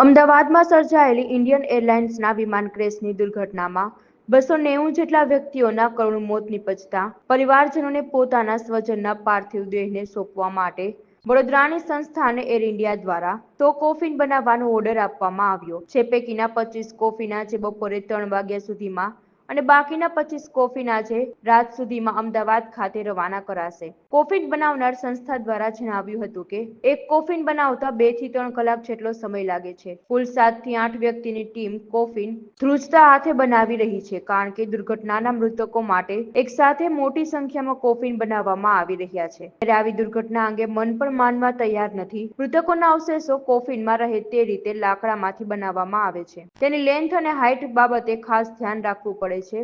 અમદાવાદમાં સર્જાયેલી ઇન્ડિયન એરલાઇન્સના વિમાન ક્રેશની દુર્ઘટનામાં બસો નેવું જેટલા વ્યક્તિઓના કરુણ મોત નિપજતા પરિવારજનોને પોતાના સ્વજનના પાર્થિવ દેહને સોંપવા માટે વડોદરાની સંસ્થાને એર ઇન્ડિયા દ્વારા સો કોફિન બનાવવાનો ઓર્ડર આપવામાં આવ્યો, જે પૈકીના પચીસ કોફીના જે બપોરે ત્રણ વાગ્યા સુધીમાં અને બાકીના પચીસ કોફીના આજે રાત સુધીમાં અમદાવાદ ખાતે રવાના કરાશે. કોફીન બનાવનાર સંસ્થા દ્વારા જણાવ્યું હતું કે, એક કોફિન બનાવતા બેથી ત્રણ કલાક જેટલો સમય લાગે છે. કુલ સાતથી આઠ વ્યક્તિની ટીમ કોફીન ધ્રુજતા હાથે બનાવી રહી છે, કારણ કે દુર્ઘટનાના મૃતકો માટે એક સાથે મોટી સંખ્યામાં કોફિન બનાવવામાં આવી રહ્યા છે. ત્યારે આવી દુર્ઘટના અંગે મન પણ માનવા તૈયાર નથી, મૃતકોના અવશેષો કોફીનમાં રહે તે રીતે લાકડામાંથી બનાવવામાં આવે છે. તેની લેન્થ અને હાઇટ બાબતે ખાસ ધ્યાન રાખવું પડે છે.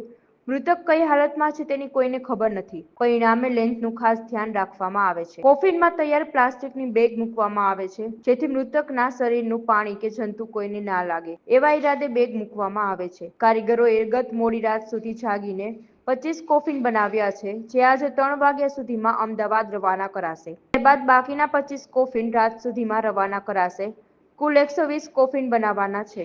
મૃતક કઈ હાલતમાં છે તેની કોઈને ખબર નથી. પરિણામે લેન્સનું ખાસ ધ્યાન રાખવામાં આવે છે. કોફિનમાં તૈયાર પ્લાસ્ટિકની બેગ મૂકવામાં આવે છે, જેથી મૃતકના શરીરનું પાણી કે જંતુ કોઈને ના લાગે. એવા ઈરાદે બેગ મૂકવામાં આવે છે. કારીગરો એરગત મોડી રાત સુધી જાગીને પચીસ કોફિન બનાવ્યા છે, જે આજે ત્રણ વાગ્યા સુધીમાં અમદાવાદ રવાના કરાશે. ત્યારબાદ બાકીના પચીસ કોફિન રાત સુધીમાં રવાના કરાશે. કુલ એકસો વીસ કોફિન બનાવવાના છે.